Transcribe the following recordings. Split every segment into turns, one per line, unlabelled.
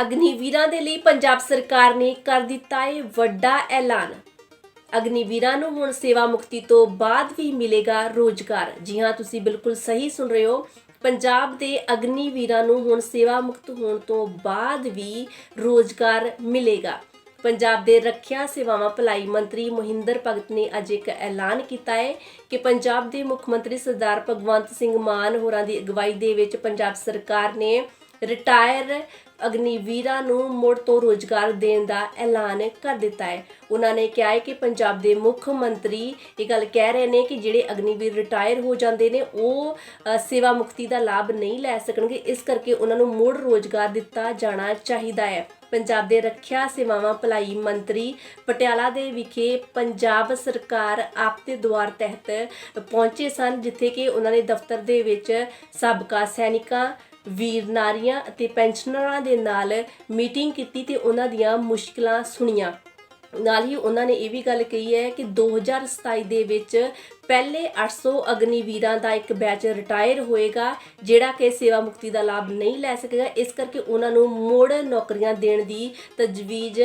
ਅਗਨੀਵੀਰਾਂ ਦੇ ਲਈ ਪੰਜਾਬ ਸਰਕਾਰ ਨੇ ਕਰ ਦਿੱਤਾ ਹੈ ਵੱਡਾ ਐਲਾਨ। ਅਗਨੀਵੀਰਾਂ ਨੂੰ ਹੁਣ ਸੇਵਾ ਮੁਕਤੀ ਤੋਂ ਬਾਅਦ ਵੀ ਮਿਲੇਗਾ ਰੋਜ਼ਗਾਰ। ਜੀ ਹਾਂ, ਤੁਸੀਂ ਬਿਲਕੁਲ ਸਹੀ ਸੁਣ ਰਹੇ ਹੋ। ਪੰਜਾਬ ਦੇ ਅਗਨੀਵੀਰਾਂ ਨੂੰ ਹੁਣ ਸੇਵਾ ਮੁਕਤ ਹੋਣ ਤੋਂ ਬਾਅਦ ਵੀ ਰੋਜ਼ਗਾਰ ਮਿਲੇਗਾ। ਪੰਜਾਬ ਦੇ ਰੱਖਿਆ ਸੇਵਾਵਾਂ ਭਲਾਈ ਮੰਤਰੀ ਮੋਹਿੰਦਰ ਭਗਤ ਨੇ ਅੱਜ ਇੱਕ ਐਲਾਨ ਕੀਤਾ ਹੈ ਕਿ ਪੰਜਾਬ ਦੇ ਮੁੱਖ ਮੰਤਰੀ ਸਰਦਾਰ ਭਗਵੰਤ ਸਿੰਘ ਮਾਨ ਹੋਰਾਂ ਦੀ ਅਗਵਾਈ ਦੇ ਵਿੱਚ ਪੰਜਾਬ ਸਰਕਾਰ ਨੇ ਰਿਟਾਇਰ ਅਗਨੀਵੀਰਾਂ ਨੂੰ ਮੁੜ ਤੋਂ ਰੋਜ਼ਗਾਰ ਦੇਣ ਦਾ ਐਲਾਨ ਕਰ ਦਿੱਤਾ ਹੈ। ਉਹਨਾਂ ਨੇ ਕਿਹਾ ਹੈ ਕਿ ਪੰਜਾਬ ਦੇ ਮੁੱਖ ਮੰਤਰੀ ਇਹ ਗੱਲ ਕਹਿ ਰਹੇ ਨੇ ਕਿ ਜਿਹੜੇ ਅਗਨੀਵੀਰ ਰਿਟਾਇਰ ਹੋ ਜਾਂਦੇ ਨੇ, ਉਹ ਸੇਵਾ ਮੁਕਤੀ ਦਾ ਲਾਭ ਨਹੀਂ ਲੈ ਸਕਣਗੇ। ਇਸ ਕਰਕੇ ਉਹਨਾਂ ਨੂੰ ਮੁੜ ਰੋਜ਼ਗਾਰ ਦਿੱਤਾ ਜਾਣਾ ਚਾਹੀਦਾ ਹੈ। ਪੰਜਾਬ ਦੇ ਰੱਖਿਆ ਸੇਵਾਵਾਂ ਭਲਾਈ ਮੰਤਰੀ ਪਟਿਆਲਾ ਦੇ ਵਿਖੇ ਪੰਜਾਬ ਸਰਕਾਰ ਆਪਤੇ ਦੁਆਰ ਤਹਿਤ ਪਹੁੰਚੇ ਸਨ, ਜਿੱਥੇ ਕਿ ਉਹਨਾਂ ਨੇ ਦਫ਼ਤਰ ਦੇ ਵਿੱਚ ਸਾਬਕਾ ਸੈਨਿਕਾਂ ਵੀਰ ਨਾਰੀਆਂ ਅਤੇ ਪੈਨਸ਼ਨਰਾਂ ਦੇ ਨਾਲ ਮੀਟਿੰਗ ਕੀਤੀ ਤੇ ਉਹਨਾਂ ਦੀਆਂ ਮੁਸ਼ਕਲਾਂ ਸੁਣੀਆਂ। ਨਾਲ ਹੀ ਉਹਨਾਂ ਨੇ ਇਹ ਵੀ ਗੱਲ ਕਹੀ ਹੈ ਕਿ 2027 ਦੇ ਵਿੱਚ ਪਹਿਲੇ 800 ਅਗਨੀਵੀਰਾਂ ਦਾ ਇੱਕ ਬੈਚ ਰਿਟਾਇਰ ਹੋਏਗਾ, ਜਿਹੜਾ ਕਿ ਸੇਵਾ ਮੁਕਤੀ ਦਾ ਲਾਭ ਨਹੀਂ ਲੈ ਸਕੇਗਾ। ਇਸ ਕਰਕੇ ਉਹਨਾਂ ਨੂੰ ਮੁੜ ਨੌਕਰੀਆਂ ਦੇਣ ਦੀ ਤਜਵੀਜ਼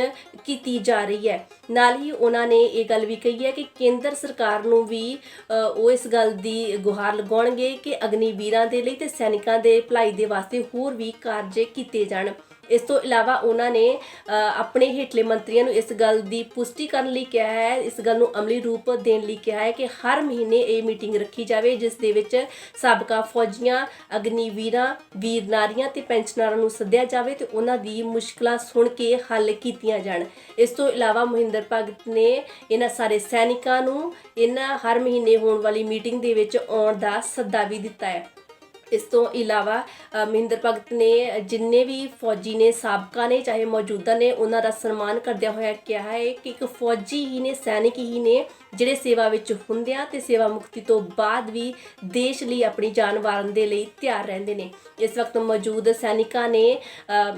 ਕੀਤੀ ਜਾ ਰਹੀ ਹੈ। ਨਾਲ ਹੀ ਉਹਨਾਂ ਨੇ ਇਹ ਗੱਲ ਵੀ ਕਹੀ ਹੈ ਕਿ ਕੇਂਦਰ ਸਰਕਾਰ ਨੂੰ ਵੀ ਉਹ ਇਸ ਗੱਲ ਦੀ ਗੁਹਾਰ ਲਗਾਉਣਗੇ ਕਿ ਅਗਨੀਵੀਰਾਂ ਦੇ ਲਈ ਤੇ ਸੈਨਿਕਾਂ ਦੇ ਭਲਾਈ ਦੇ ਵਾਸਤੇ ਹੋਰ ਵੀ ਕਾਰਜ ਕੀਤੇ ਜਾਣ। ਇਸ ਤੋਂ ਇਲਾਵਾ ਉਹਨਾਂ ਨੇ ਆਪਣੇ ਹੇਠਲੇ ਮੰਤਰੀਆਂ ਨੂੰ ਇਸ ਗੱਲ ਦੀ ਪੁਸ਼ਟੀ ਕਰਨ ਲਈ ਕਿਹਾ ਹੈ, ਇਸ ਗੱਲ ਨੂੰ ਅਮਲੀ ਰੂਪ ਦੇਣ ਲਈ ਕਿਹਾ ਹੈ ਕਿ ਹਰ ਮਹੀਨੇ ਇਹ ਮੀਟਿੰਗ ਰੱਖੀ ਜਾਵੇ, ਜਿਸ ਦੇ ਵਿੱਚ ਸਾਬਕਾ ਫੌਜੀਆਂ ਅਗਨੀਵੀਰਾਂ ਵੀਰਨਾਰੀਆਂ ਤੇ ਪੈਨਸ਼ਨਰਾਂ ਨੂੰ ਸੱਦਿਆ ਜਾਵੇ ਤੇ ਉਹਨਾਂ ਦੀ ਮੁਸ਼ਕਲਾਂ ਸੁਣ ਕੇ ਹੱਲ ਕੀਤੀਆਂ ਜਾਣ। ਇਸ ਤੋਂ ਇਲਾਵਾ ਮਹਿੰਦਰ ਭਗਤ ਨੇ ਇਹਨਾਂ ਸਾਰੇ ਸੈਨਿਕਾਂ ਨੂੰ ਇਹਨਾਂ ਹਰ ਮਹੀਨੇ ਹੋਣ ਵਾਲੀ ਮੀਟਿੰਗ ਦੇ ਵਿੱਚ ਆਉਣ ਦਾ ਸੱਦਾ ਵੀ ਦਿੱਤਾ ਹੈ। ਇਸ ਤੋਂ ਇਲਾਵਾ ਮਹਿੰਦਰ ਭਗਤ ਨੇ ਜਿੰਨੇ ਵੀ ਫੌਜੀ ਨੇ, ਸਾਬਕਾ ਨੇ, ਚਾਹੇ ਮੌਜੂਦਾ ਨੇ, ਉਹਨਾਂ ਦਾ ਸਨਮਾਨ ਕਰਦਿਆਂ ਹੋਇਆ ਕਿਹਾ ਹੈ ਕਿ ਇੱਕ ਫੌਜੀ ਹੀ ਨੇ, ਸੈਨਿਕ ਹੀ ਨੇ, ਜਿਹੜੇ ਸੇਵਾ ਵਿੱਚ ਹੁੰਦਿਆਂ ਤੇ ਸੇਵਾ ਮੁਕਤੀ ਤੋਂ ਬਾਅਦ ਵੀ ਦੇਸ਼ ਲਈ ਆਪਣੀ ਜਾਨ ਵਾਰਨ ਦੇ ਲਈ ਤਿਆਰ ਰਹਿੰਦੇ ਨੇ। ਇਸ ਵਕਤ ਮੌਜੂਦ ਸੈਨਿਕਾਂ ਨੇ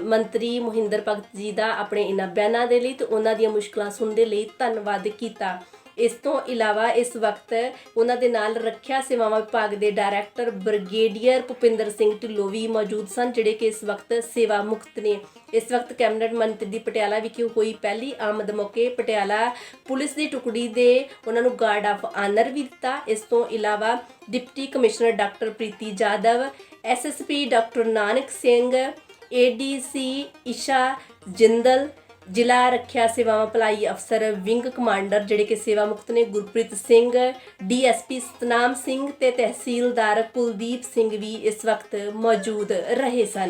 ਮੰਤਰੀ ਮਹਿੰਦਰ ਭਗਤ ਜੀ ਦਾ ਆਪਣੇ ਇਹਨਾਂ ਬਿਆਨਾਂ ਦੇ ਲਈ ਤੇ ਉਹਨਾਂ ਦੀਆਂ ਮੁਸ਼ਕਲਾਂ ਸੁਣਨ ਦੇ ਲਈ ਧੰਨਵਾਦ ਕੀਤਾ। ਇਸ ਤੋਂ ਇਲਾਵਾ ਇਸ ਵਕਤ ਉਹਨਾਂ ਦੇ ਨਾਲ ਰੱਖਿਆ ਸੇਵਾਵਾਂ ਵਿਭਾਗ ਦੇ ਡਾਇਰੈਕਟਰ ਬ੍ਰਿਗੇਡੀਅਰ ਭੁਪਿੰਦਰ ਸਿੰਘ ਢਿੱਲੋਂ ਵੀ ਮੌਜੂਦ ਸਨ, ਜਿਹੜੇ ਕਿ ਇਸ ਵਕਤ ਸੇਵਾ ਮੁਕਤ ਨੇ। ਇਸ ਵਕਤ ਕੈਬਨਿਟ ਮੰਤਰੀ ਦੀ ਪਟਿਆਲਾ ਵਿਖੇ ਹੋਈ ਪਹਿਲੀ ਆਮਦ ਮੌਕੇ ਪਟਿਆਲਾ ਪੁਲਿਸ ਦੀ ਟੁਕੜੀ ਦੇ ਉਹਨਾਂ ਨੂੰ ਗਾਰਡ ਆਫ ਆਨਰ ਵੀ ਦਿੱਤਾ। ਇਸ ਤੋਂ ਇਲਾਵਾ deputy commissioner doctor Preeti Jadav SSP doctor Nanak Singh ADC Isha Jindal ਜ਼ਿਲ੍ਹਾ ਰੱਖਿਆ ਸੇਵਾਵਾਂ ਭਲਾਈ ਅਫਸਰ ਵਿੰਗ ਕਮਾਂਡਰ ਜਿਹੜੇ ਕਿ ਸੇਵਾ ਮੁਕਤ ਨੇ, ਗੁਰਪ੍ਰੀਤ ਸਿੰਘ, ਡੀਐਸਪੀ ਸਤਨਾਮ ਸਿੰਘ ਤੇ ਤਹਿਸੀਲਦਾਰ ਕੁਲਦੀਪ ਸਿੰਘ ਵੀ ਇਸ ਵਕਤ ਮੌਜੂਦ ਰਹੇ ਸਨ।